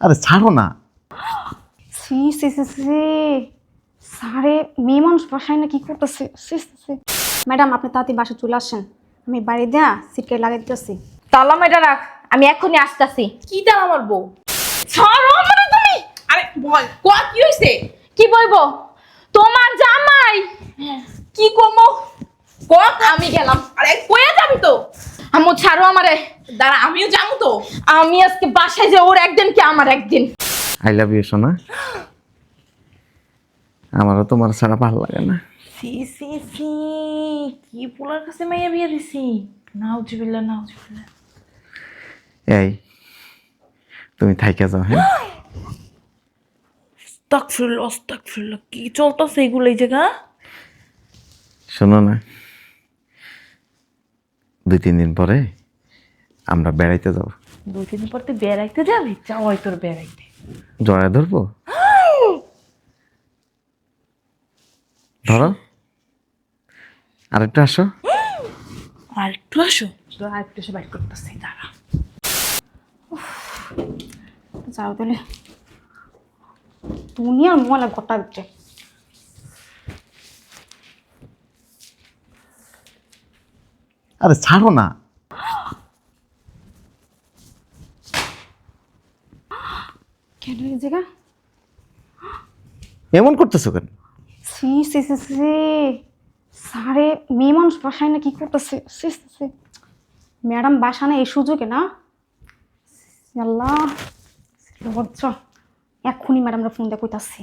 আরে ছাড়ো না। সি সি সি সি সারে মেয়ে মানুষ বাসায় না কি করতেছে? সি সি সি ম্যাডাম আপনি তাড়াতাড়ি বাসায় চলে আসেন। আমি বাড়ি দেয়া সিটকে লাগাই দিতেছি। তালা মেটা রাখ আমি এখনই আসতেছি। কি আমার বউ ছাড়ো আমারে তুমি? আরে বল। ক কি হইছে? কি বলব তোমার জামাই? কি কমো? ক আমি গেলাম। আরে কইয়া যাবি তো? আম্মু ছাড়ো আমারে। দাঁড়া আমিও যাব তো। আমি আজকে বাসায় যে ওর একদিন কি আমার একদিন? আই লাভ ইউ সোনা। আমারও তোমার ছাড়া ভালো লাগে না। সি সি সি কি পোলার কাছে মাইয়া বিয়ে দিছি? নাউজুবিল্লাহ নাউজুবিল্লাহ। এই তুমি থাইকা যাও হ্যাঁ? আস্তাগফিরুল্লাহ আস্তাগফিরুল্লাহ কি চলতেছে এগুলো এই জায়গা? শোনো না। দুই তিন দিন পরে আমরা বেড়াইতে যাব। দুই তিন পর তুই বেড়াইতে যাবি? যাওয়াই তোর বেড়াইতে। জড়ায় ধরবো? ধরো। আরেকটু আসো। আর একটু আসো। তো আর একটু এসে বাইক করতেছি দাঁড়া। যাও তাহলে। দুনিয়ার ময়লা গোটা দিচ্ছে। আরে ছাড়ো না। কেন এই জায়গা? এমন করতেছো কেন? সি সি সি সি সারে মেয়ে মানুষ বাসায় না কি করতেছে? সি সি সি ম্যাডাম বাসা না এই সুযোগে না? আল্লাহ লজ্জা। এক্ষুনি ম্যাডামরা ফোন দিয়ে কইতাছি।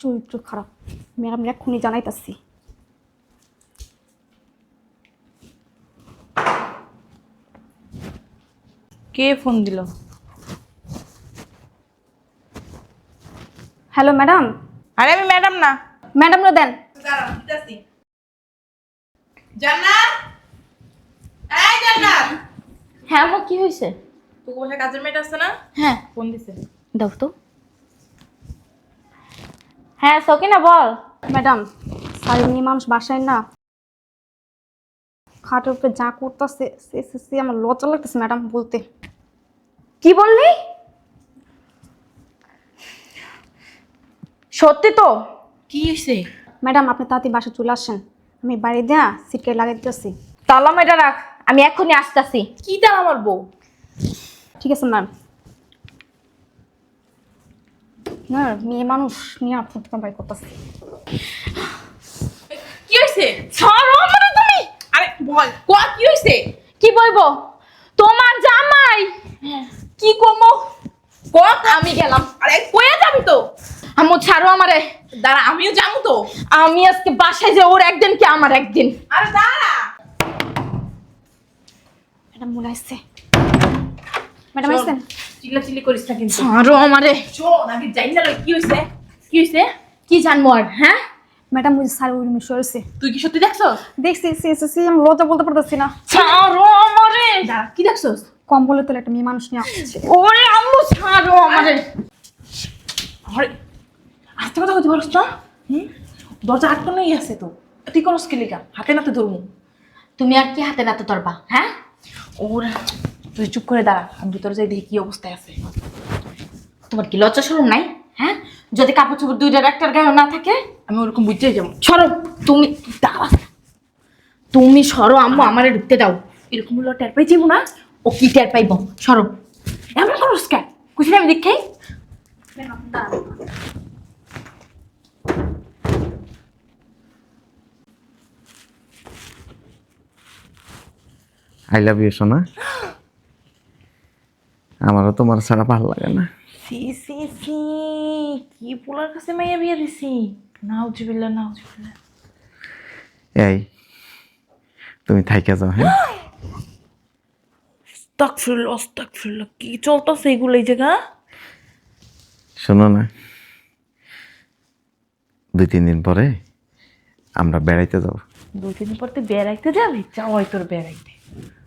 চরিত্র খারাপ। ম্যাডাম এক্ষুনি জানাইতাছি। কে ফোন দিল? Hello madam? আরে আমি ম্যাডাম না। ম্যাডামরা দেন। দাঁড়া দিতেছি। জান্নাত? এই জান্নাত! হ্যাঁ আম্মু কি হয়েছে? তোকে বসে কাজের মেয়েটা আছে না? হ্যাঁ। ফোন দিছে। দাও তো। হ্যাঁ সকিনা বল। ম্যাডাম সারে মেয়ে মানুষ বাসায় না। খাটের উপরে যা করতেছে সে সে সে আমার লজ্জা লাগতেছে ম্যাডাম বলতে। কি বললি? সত্যি তো? কি হয়েছে ম্যাডাম আপনি তাড়াতাড়ি বাসায় চলে আসেন। আমি বাড়ি দেয়া সিটকে লাগাই দিতেছি। তালা মেটা রাখ আমি এখনই আসতেছি। কি দাম আমার বউ ঠিক আছে ম্যাম। না মেয়ে মানুষ নিয়ে আপনার থেকে বাড়ি করতেছি। কি হইছে? ছাড়ো আমারে তুমি! আরে বল। ক কি হইছে? কি বলব? তোমার জামাই! কি কমো? ক আমি গেলাম। আরে কইয়া যাবি তো? আম্মু ছাড়ো আমারে। দাঁড়া আমিও যাব তো। আমি আজকে বাসায় যে ওর একদিন কি আমার একদিন? আরে দাঁড়া। ম্যাডাম আসছে ম্যাডাম আসছেন চিল্লা চিল্লি করিস না কিন্তু। ছাড়ো আমারে। শোন আগে জানি না কি হইছে? কি হইছে? কি জানব আর হ্যাঁ? ম্যাডাম ওই স্যার ওই মিশে হয়েছে তুই কি সত্যি দেখছস? দেখছি সি সি সি আমি লজ্জা বলতে পারতেছি না। ছাড়ো আমারে। দাঁড়া কি দেখছস? কম বলে তোলে একটা মেয়ে মানুষ নিয়ে আসছে। ওরে আম্মু ছাড়ো আমারে। আরে আস্তে কথা কইতে পারছ না? হুম? দরজা আটকানোই আছে তো। তুই কোন স্কিলিকা হাতে নাতে ধরমু তুমি আর কি হাতে নাতে ধরবা হ্যাঁ? ওর তুই চুপ করে দাঁড়া। আমি ভিতরে যাই দেখি কি অবস্থায় আছে। তোমার কি লজ্জা শরম নাই হ্যাঁ? যদি কাপড় চোপড় দুইটার একটার গায়ে না থাকে? আমি ওরকম বুঝতেই যাব। সরো তুমি দাঁড়া। তুমি সরো আম্মু আমারে ঢুকতে দাও। এরকম হলো টের পাই যাব না। ও কি টের পাইব? সরো। এমন আমি দেখাই আই লাভ ইউ সোনা। আমারও তোমার ছাড়া ভালো লাগে না। C C C. কি পোলার কাছে মাইয়া বিয়ে দিছি? নাউজুবিল্লাহ নাউজুবিল্লাহ। এই তুমি থাইকা যাও হ্যাঁ? আস্তাগফিরুল্লাহ আস্তাগফিরুল্লাহ কি চলতেছে এগুলো এই জায়গা? শোনো না দুই তিন দিন পরে আমরা বেড়াইতে যাব। দুই তিন দিন পর তুই বেড়াইতে যাবি? যাওয়াই তোর বেড়াইতে।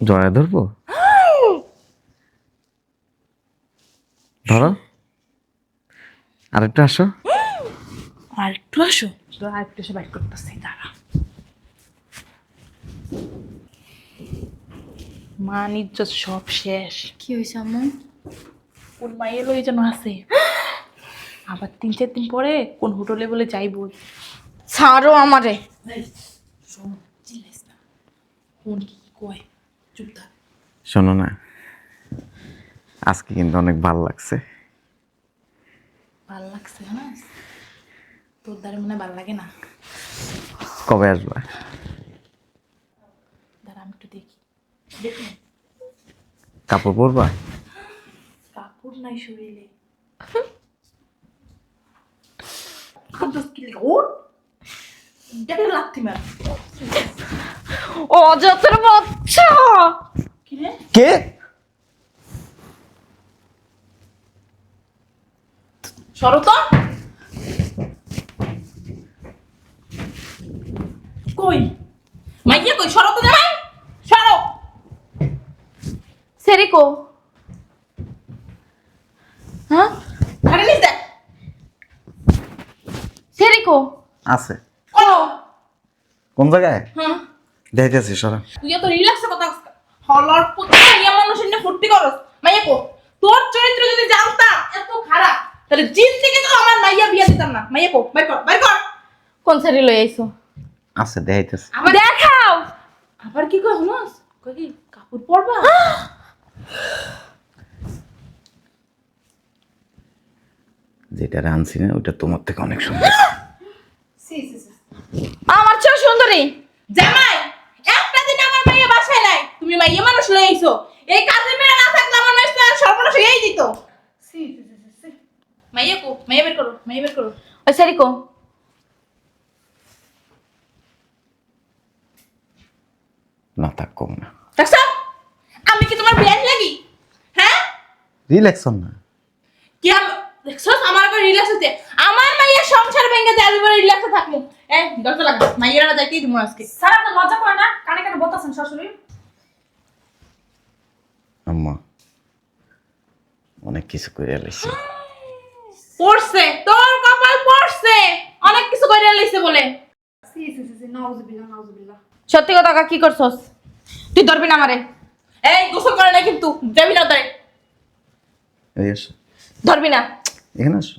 জড়ায় ধরবো? ধরো। আরেকটু আসো। আর একটু আসো। তো আর একটু এসে বাইক করতেছি দাঁড়া। মান ইজ্জত সব শেষ। কি হয়েছে আম্মু? কোন মাইয়ে লই যেন আছে? আবার তিন চার দিন পরে কোন হোটেলে বলে যাইব? ছাড়ো আমারে। কোন কি কয়? চুপ থাক। শোনো না আজকে কিন্তু অনেক ভালো লাগছে। ভালো লাগছে না? তোর দ্বারা মনে ভালো লাগে না। কবে আসবা দাঁড়া আমি একটু দেখি দেখুন কাপড় পরবা? কাপড় নাই শরীরে। কাপড় কি? বাচ্চা কই? মাইয়া কই? সরো তো জামাই সরো সেরিকো হ্যাঁ? ঘরে নিস দেখ। সেরিকো আছে। করো কোন জায়গায়? হ্যাঁ। দেখতেছি সরা। তুই এত রিল্যাক্সে কথা হলর পুত্র ইয়া মানুষের নিয়ে ফুর্তি করস। মাইয়া কো তোর চরিত্র যদি জানতাম এত খারাপ তাহলে জিন থেকে তো আমার মাইয়া বিয়া দিতাম না। মাইয়া কো বাইর কর বাইর কর। কোন সেরি লই আইছো? আছে দেখাইতেছি। আবার দেখাও। আবার কি কয় হনস কই কি কাপড় পরবা? যেটা আনছি না ওটা তোমার থেকে অনেক সুন্দর। আমার চেয়ে সুন্দরী। জামাই একটা দিন আমার মাইয়া বাসায় নাই। তুমি মাইয়া মানুষ লই আইছো। এই কাজে মেয়ে না থাকলে আমার মেয়ে তো সর্বনাশ হয়েই দিত। মাইয়া কো মাইয়া বের করো মাইয়া বের করো। ওই সেরিকো না থাক কম না। দেখছ আমি কি তোমার বিয়ান লাগি? হ্যাঁ? রিল্যাক্সন না। কি আম দেখছ? আমার আবার রিল্যাক্স হচ্ছে আমার মাইয়া সংসার ভেঙে যায় আমি বলে রিল্যাক্সে থাকব এ দরজা লাগবে মাইয়ারা যাইতেই দিব আজকে। স্যার আপনার লজ্জা করে না? কানে কানে বলতেছেন শাশুড়ি। আম্মা অনেক কিছু করে এলাইছি পড়ছে তোর কপাল পড়ছে। অনেক কিছু করে লইছে বলে। সি সি সি সি নাউজুবিল্লাহ নাউজুবিল্লাহ। সত্যি কথা কা কি করছস? তুই ধরবি না আমারে। এই গোসল করে না কিন্তু যাবি না তাই। এই আসো। ধরবি না। এখানে আসো।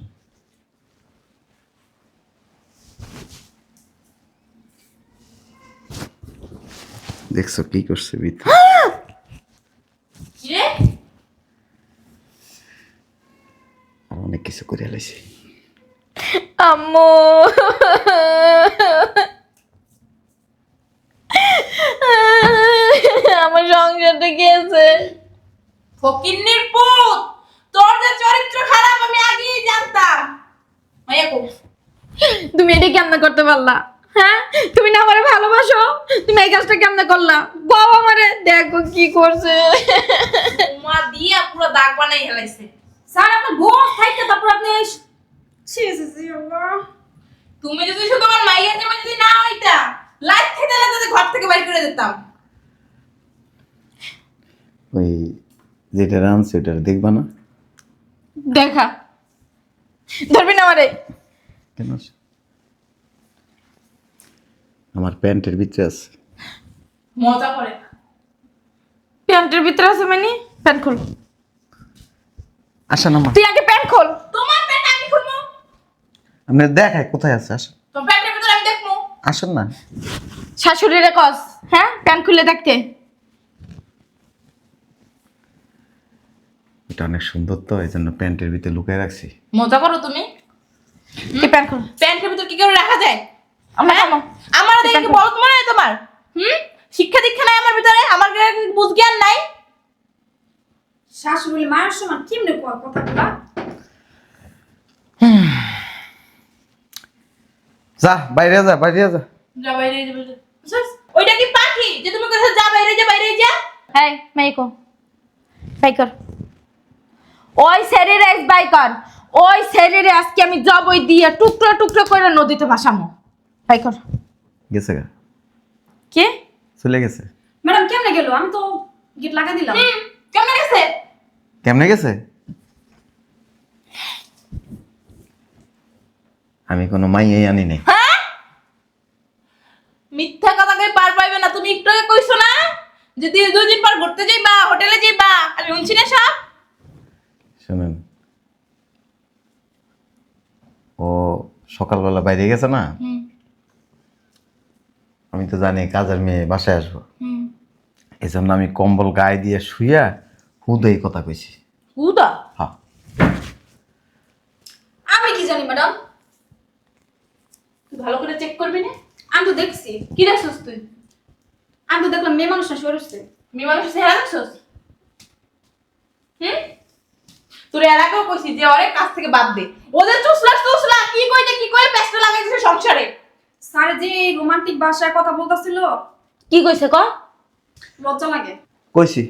দেখছ কি করছে কি অনেক কিছু করে এলাইছি আম্মু। ফকিন্নির পুত তোর যে চরিত্র খারাপ আমি আগেই জানতাম। মাইয়া কো। তুমি এটা কেমনে করতে পারলা? হ্যাঁ? তুমি না আমারে ভালোবাসো? তুমি এই কাজটা কেমনে করলা? বাবা আমারে দেখো কি করছে। মা দিয়া পুরো দাগ বানাই হেলাইছে স্যার আপনার বউ থাকতে তারপর আপনি আল্লাহ। তুমি যদি শুধু আমার মাইয়া জামা যদি না হইতা লাইট থেকে লাইতে ঘর থেকে বাইর করে দিতাম। ওই যেটা রানছে ওটা দেখবা না। দেখা। ধরবি না আমারে। কেন? আমার প্যান্টের ভিতরে আছে। মজা করে প্যান্টের ভিতরে আছে মানে? প্যান্ট খোল। আসেন আমার তুই আগে প্যান্ট খোল। তোমার প্যান্ট আমি খুলবো। আপনি দেখায় কোথায় আছে? আসেন তোমার প্যান্টের ভিতরে আমি দেখব। আসেন না। শাশুড়িরে কস হ্যাঁ? প্যান্ট খুলে দেখতে। এটা অনেক সুন্দর তো এই জন্য প্যান্টের ভিতরে লুকায় রাখছি। মজা করো তুমি। তুই প্যান্ট খোল। প্যান্টের ভিতরে কি করে রাখা যায়? আমার হ্যাঁ? আমার দেখে কি বলত মনে হয় তোমার? হুম? শিক্ষা দীক্ষা নাই আমার ভিতরে? আমার কি বুঝ জ্ঞান নাই? শাশুড়ি মায়ের সমান কেমনে কয় কথাগুলা? যা বাইরে যা বাইরে যা। যা বাইরে যাবে বুঝছিস? ওইটা কি পাখি? যে তুমি কোথাও যা বাইরে যা বাইরে যা। হ্যাঁ মাইকো। বাই কর ওই শরীরে আইস বাই কর ওই শরীরে আজকে আমি জবই দিয়ে টুকরো টুকরো করে নদীতে ভাসামো। বাই কর গেছে গা। কে? চলে গেছে। ম্যাডাম কেমনে গেল? আমি তো গেট লাগা দিলাম। কেমন গেছে? কেমনে গেছে? আমি কোনো মাইয়াই আনি নাই। হ্যাঁ? মিথ্যা কথা কই পার পাইবে না তুমি একটু কইছো না? যদি দুই দিন পর ঘুরতে যাইবা হোটেলে যাইবা আমি শুনছি না সব শোনেন ও সকালবেলা বাইরে গেছে না? আমি তো জানি কাজের মেয়ে বাসায় আসব। এই জন্য আমি কম্বল গায়ে দিয়ে শুইয়া হুদেই কথা কইছি। হুদা? হ্যাঁ। আমি কি জানি ম্যাডাম? তুই ভালো করে চেক করবি না? আমি তো দেখছি। কি দেখছস তুই? আমি তো দেখলাম মেয়ে মানুষ না রয়েছে। মেয়ে মানুষ চেহারা দেখছস হুম তোর এর আগেও কইছি যে অনেক কাজ থেকে বাদ দে। ওদের চুসলা চুসলা কি কইতে কি কই ব্যস্ত লাগাইছে সংসারে? স্যার যে রোমান্টিক ভাষায় কথা বলতাছিল। কি কইছে ক? লজ্জা লাগে। কইছি।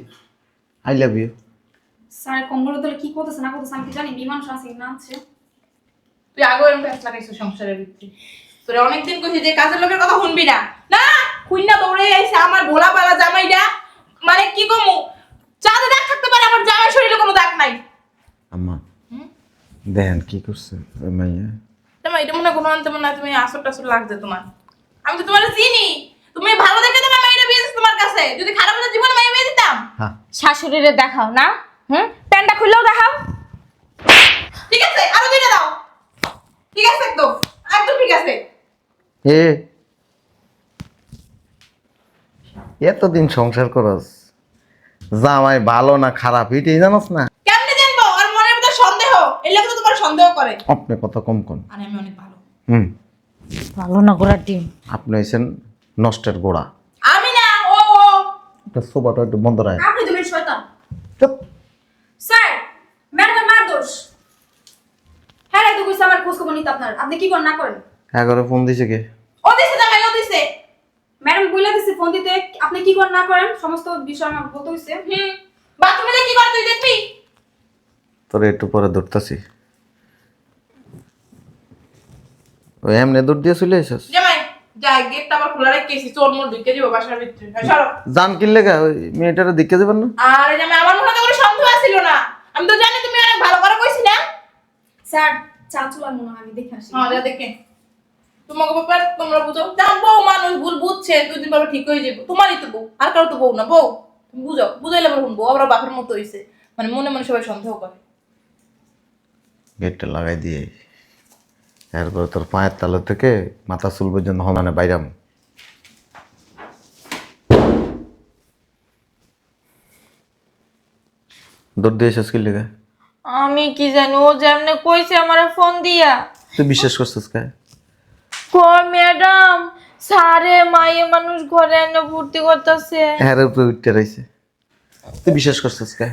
আই লাভ ইউ স্যার কম্বল তোলে কি করতেছে না করতেছে আমি কি জানি মানুষ আছে না আছে তুই আগে এরকম ব্যস্ত লাগাইছিস সংসারের ভিতরে। তোরে অনেকদিন কইছি যে কাজের লোকের কথা শুনবি না। না খুইনা দৌড়ে আইছে আমার ভোলা পালা জামাইটা মানে কি কমু চাঁদে দাগ থাকতে পারে আমার জামাই শরীরে কোনো দাগ নাই। আম্মা। দেখেন কি করছে ওই মাইয়া। তোমার এটা মনে কোনো আনতে মনে তুমি আসর টাসর লাগছে তোমার। আমি তো তোমার চিনি। তুমি ভালো দেখে তোমার মেয়েটা বিয়ে তোমার কাছে। যদি খারাপ হতো জীবনে মেয়ে বিয়ে দিতাম। হ্যাঁ। শাশুড়িরে দেখাও না হুম? প্যান্টটা খুললেও দেখাও। ঠিক আছে আরও দুইটা দাও। ঠিক আছে একদম একদম ঠিক আছে। এ। এতদিন সংসার করস। জামাই ভালো না খারাপ এটাই জানোস না কেমনে জানব আর মনের ভিতর এই তো তোমার সন্দেহ করে। আপনি কত কম কোন। আর আমি অনেক ভালো। হুম। ভালো না গোড়ার ডিম? আপনি হয়েছেন নষ্টের গোড়া। আমি না ও ও। আপনার সোফাটা একটু বন্ধ রাখ আপনি তো মেয়ে শয়তান। চুপ। স্যার ম্যাডামের মার দোষ। হ্যাঁ এই তো কইছে আমার খোঁজ খবর নিতে আপনার। আপনি কি করেন না করেন? এগারো ফোন দিছে কে? ও দিছে জামাই ও দিছে। ম্যাডাম বলে দিছে ফোন দিতে। আপনি কি করেন না করেন সমস্ত বিষয় আমার বলতে হইছে। হুম। বাথরুমে কি করে তুই দেখবি? তোরে একটু পরে ধরতেছি। ওই এমনি দৌড় দিয়ে চলে এসেছ হ্যাঁ, সরো। জান কিনলে গা ওই মেয়েটারে দেখতে যাবেন না? আর জামাই আমার মনে হয় কোনো সন্দেহ ছিল না। আমি তো জানি তুমি অনেক ভালো করে কইছি না। স্যার চা চুলার মনে আমি দেখে আসি। হ্যাঁ দেখে তোমাকে ব্যাপার তোমরা বুঝো। যা বউ মানুষ ভুল বুঝছে দুদিন পরে ঠিক হয়ে যাবে। তোমারই তো বউ আর কারও তো বউ না বউ। বুঝো বুঝাইলে আবার বাপের মতো হইছে। মানে মনে মনে সবাই সন্দেহ করে। গেটটা লাগাই দিয়ে এরপর তোর পায়ের তালু থেকে মাথা চুল পর্যন্ত হমানে বাইরাম। দৌড় দিয়ে এসেছ কি লেগে? আমি কি জানি ও যেমনে কইছে আমারে ফোন দিয়া। তুই বিশ্বাস করছিস কে? কই ম্যাডাম সারে মায়ে মানুষ ঘরে এনে ভর্তি করতেছে। হ্যাঁ উপরে উঠতে রয়েছে তুই বিশ্বাস করছিস কে?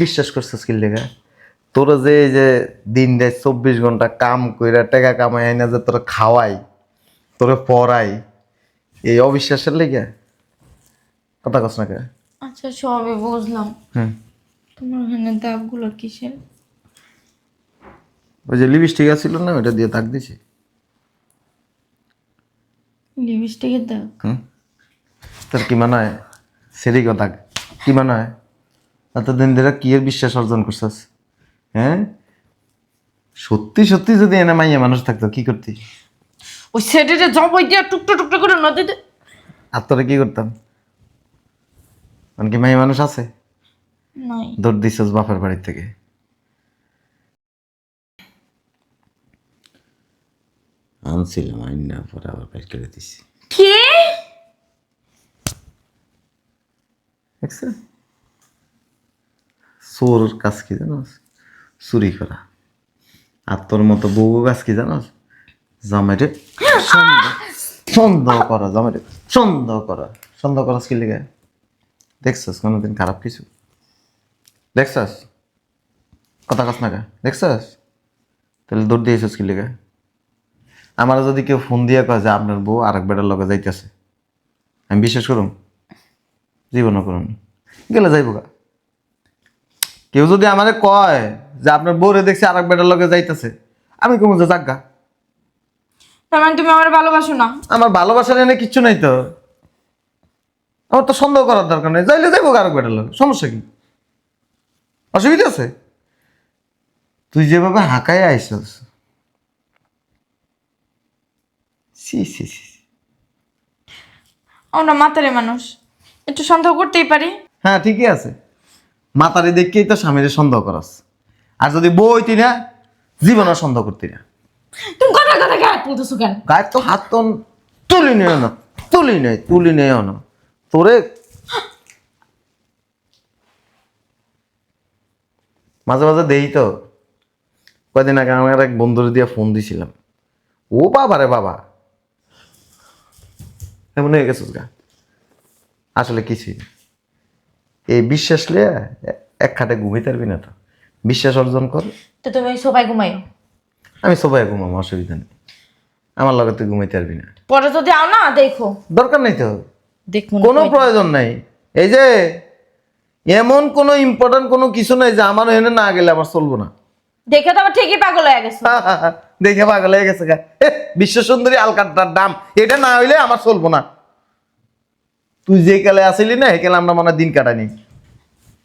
বিশ্বাস করছিস কি লেগে? তোরা যে এই যে দিন রাত চব্বিশ ঘণ্টা কাম কইরা টাকা কামাই আইনা যে তোরা খাওয়াই তোরা পড়াই এই অবিশ্বাসের লেগে? কথা কস না কে? আচ্ছা সবই বুঝলাম। হুম। তোমার ওখানে দাগগুলো কিসের? ওই যে লিপস্টিক আছিল না ওটা দিয়ে দাগ দিছি। লিপস্টিকের দাগ? হুম। তোর কি মনে হয়? সেরি কথা কি মনে হয়? এতদিন ধরে কি এর বিশ্বাস অর্জন করছিস? হ্যাঁ? সত্যি সত্যি যদি এনে মাইয়া মানুষ থাকতো কি করতি? ওই সেটিতে জবাই দিয়া টুকটো টুকটো করে নদীতে। আর তোরা কি করতাম? মানে কি মাইয়া মানুষ আছে? নাই। দৌড় দিছিস বাপের বাড়ির থেকে। আনছিলাম আইন না পরে আবার বাইর করে দিছি। কি? কাজ কি জানোস? চুরি করা। আর তোর মতো বউ গাছ কি জানোস? জামাইরে সন্দেহ করা, জামাইরে সন্দেহ করা। সন্দেহ করা কি লেগে? দেখছস কোনোদিন খারাপ কিছু? দেখছস? কথা কাজ না দেখছস? তাহলে দৌড় দিয়েছিস কি লেগে? আমার যদি কেউ ফোন দিয়ে কয় যে আপনার বউ আর এক বেটার লগে যাইতেছে, আমি বিশ্বাস করুন জীবনও করুন গেলে যাইব গা। কেউ যদি আমারে কয় যে আপনার বউরে দেখছি আর এক বেটার লগে যাইতেছে আমি কমু যে যাজ্ঞা তার মানে তুমি আমার ভালোবাসো না? আমার ভালোবাসার এনে কিচ্ছু নাই তো। আমার তো সন্দেহ করার দরকার নেই যাইলে যাইব আর এক বেটার লগে সমস্যা কি? অসুবিধা আছে? তুই যেভাবে হাঁকায় আইসস সি সি সি আমরা মাতারে মানুষ। একটু সন্দেহ করতেই পারি। হ্যাঁ ঠিকই আছে। মাতারি দেখকেই তো স্বামীর সন্দেহ করাস। আর যদি বইতি না জীবনে সন্দেহ করতি না। তুমি কথা কথা গায়ে তুলতেছো কেন? গায়ের তো হাত তো তুলি নেয় না তুলি নেই তুলি নেয় না। তোরে মাঝে মাঝে দেই তো। কয়দিন আগে আমার এক বন্ধুর দিয়ে ফোন দিছিলাম। ও বাবা রে বাবা। এমন হয়ে গেছিস গা? আসলে কিছুই না। এই বিশ্বাস লিয়ে এক খাটে ঘুমিতে পারবি না তো। বিশ্বাস অর্জন কর। তো তুমি সবাই ঘুমাইও? আমি সবাই ঘুমাবো অসুবিধা নেই। আমার লগে তুই ঘুমাইতে পারবি না। পরে যদি আও না দেখো। দরকার নেই তো। দেখব কোনো প্রয়োজন নাই। এই যে এমন কোনো ইম্পর্টেন্ট কোনো কিছু নাই যে আমার এনে না গেলে আমার চলবো না। দেখে তো আবার ঠিকই পাগল হয়ে গেছে। দেখে পাগল হয়ে গেছে বিশ্ব সুন্দরী আলকাটার দাম। এটা না হইলে আমার চলবো না। তুই যে কালে আসিলি না হেকালে আমরা মনে দিন কাটানি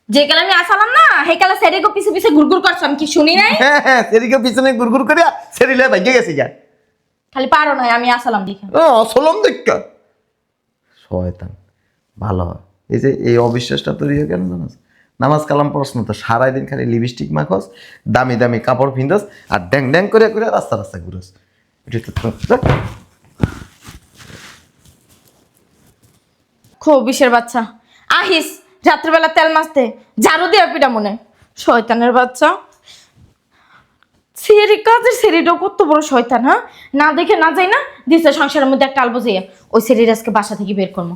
যে কালে আমি আসালাম না হে কালে সেরিগো পিছে পিছে ঘুরঘুর করছ আমি কি শুনি নাই? হ্যাঁ হ্যাঁ সেদিকে পিছনে গুড়গুড় করিয়া সেরিলে ভাগ্যে গেছে গা। খালি পারো নাই আমি আসালাম দেখে ও অসলম দেখা। শয়তান ভালো। হয় এই যে এই অবিশ্বাসটা তৈরি হয় কেন জানাস? নামাজ কালাম প্রশ্ন তো সারাই দিন খালি লিপস্টিক মাখস দামি দামি কাপড় পিন্ধস আর ড্যাং ড্যাং করে করে রাস্তা রাস্তা ঘুরস। এটা তো তো- খুব বিষের বাচ্চা। আহিস, রাত্রিবেলা তেল মাছতে, ঝাড়ু দিয়ে পিটা মনে শয়তানের বাচ্চা। সিঁড়ি কাজের সিঁড়িটাও কত বড় শয়তান হ্যাঁ? না দেখে না যাই না দিচ্ছে সংসারের মধ্যে একটা আলবো যাইয়া ওই সিঁড়ির আজকে বাসা থেকে বের করব।